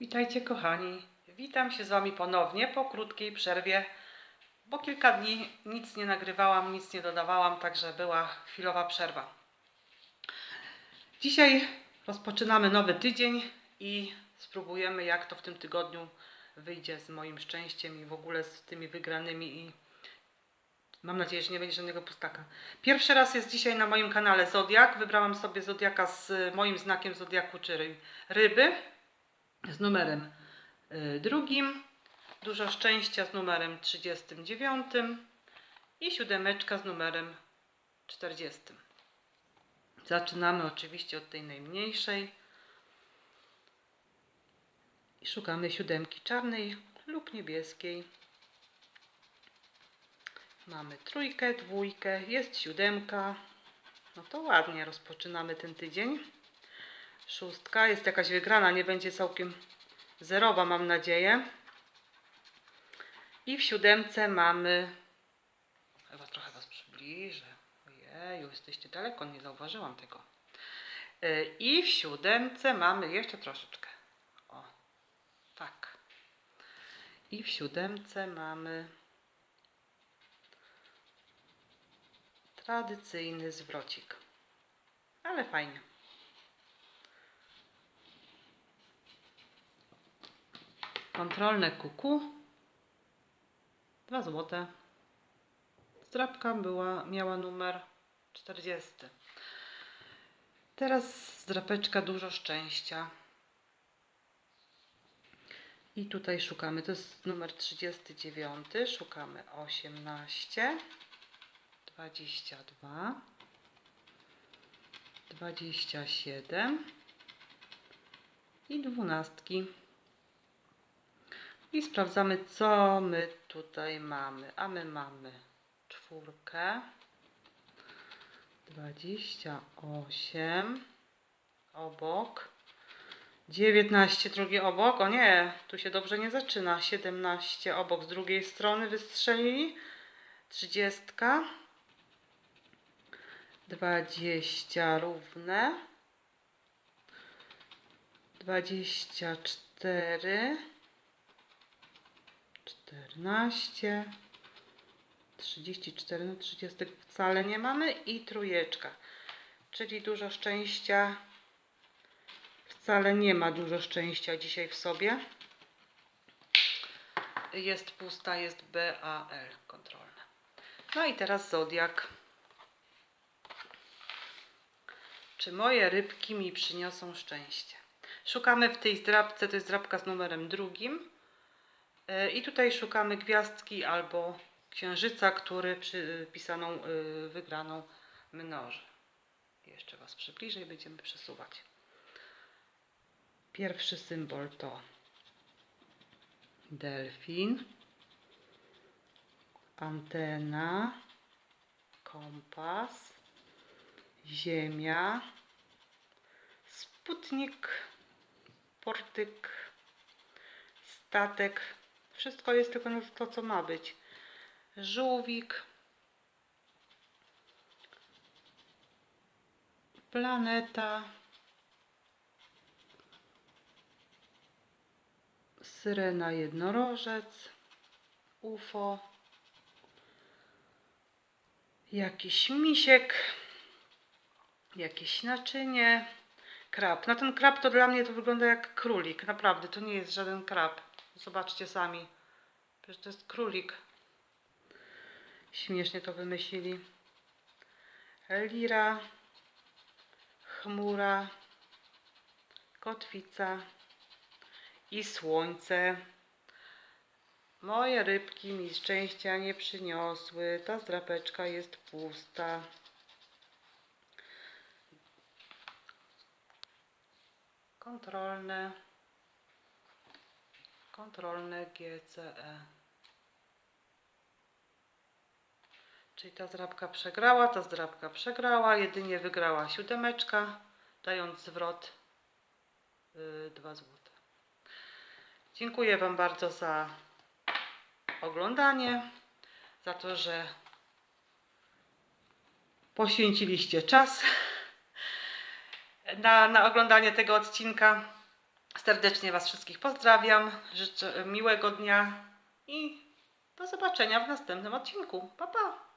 Witajcie kochani. Witam się z Wami ponownie po krótkiej przerwie, bo kilka dni nic nie nagrywałam, nic nie dodawałam, także była chwilowa przerwa. Dzisiaj rozpoczynamy nowy tydzień i spróbujemy jak to w tym tygodniu wyjdzie z moim szczęściem i w ogóle z tymi wygranymi i mam nadzieję, że nie będzie żadnego pustaka. Pierwszy raz jest dzisiaj na moim kanale Zodiak. Wybrałam sobie Zodiaka z moim znakiem Zodiaku, czyli ryby z numerem y, drugim, dużo szczęścia z numerem 39 i siódemeczka z numerem 40. Zaczynamy oczywiście od tej najmniejszej i szukamy siódemki czarnej lub niebieskiej. Mamy trójkę, dwójkę, jest siódemka. No to ładnie rozpoczynamy ten tydzień. Szóstka jest jakaś wygrana, nie będzie całkiem zerowa, mam nadzieję. I w siódemce mamy. Chyba trochę Was przybliżę. Ojeju, jesteście daleko, nie zauważyłam tego. Yy, I w siódemce mamy jeszcze troszeczkę. O, tak. I w siódemce mamy tradycyjny zwrocik. Ale fajnie. Kontrolne kuku. 2 złote. Zdrabka była, miała numer 40. Teraz zdrapeczka dużo szczęścia. I tutaj szukamy, to jest numer 39, szukamy 18, 22, 27 i dwunastki. I sprawdzamy, co my tutaj mamy. A my mamy czwórkę, 28 obok, 19 drugi obok. O nie, tu się dobrze nie zaczyna. 17 obok z drugiej strony wystrzelili. 30, 20 równe, 24, 14, 34, no 30 wcale nie mamy i trójeczka, czyli dużo szczęścia. Wcale nie ma dużo szczęścia dzisiaj w sobie. Jest pusta, jest BAL kontrolna. No i teraz zodiak. Czy moje rybki mi przyniosą szczęście? Szukamy w tej zdrabce, to jest zdrabka z numerem drugim. E, I tutaj szukamy gwiazdki albo księżyca, który przypisaną y, wygraną mnoży. Jeszcze Was przybliżę i będziemy przesuwać. Pierwszy symbol to delfin, antena, kompas, ziemia, sputnik, portyk, statek. Wszystko jest tylko to, co ma być. Żółwik, planeta, syrena jednorożec, UFO, jakiś misiek, jakieś naczynie, krab. No ten krab to dla mnie to wygląda jak królik. Naprawdę, to nie jest żaden krab. Zobaczcie sami. Przecież to jest królik. Śmiesznie to wymyślili. Lira, chmura, kotwica i słońce. Moje rybki mi szczęścia nie przyniosły. Ta zdrapeczka jest pusta. Kontrolne. Kontrolne GCE. Czyli ta zdrabka przegrała, ta zdrabka przegrała, jedynie wygrała siódemeczka, dając zwrot 2 złote. Dziękuję Wam bardzo za oglądanie, za to, że poświęciliście czas na, na oglądanie tego odcinka. Serdecznie Was wszystkich pozdrawiam. Życzę miłego dnia i do zobaczenia w następnym odcinku. Pa, pa!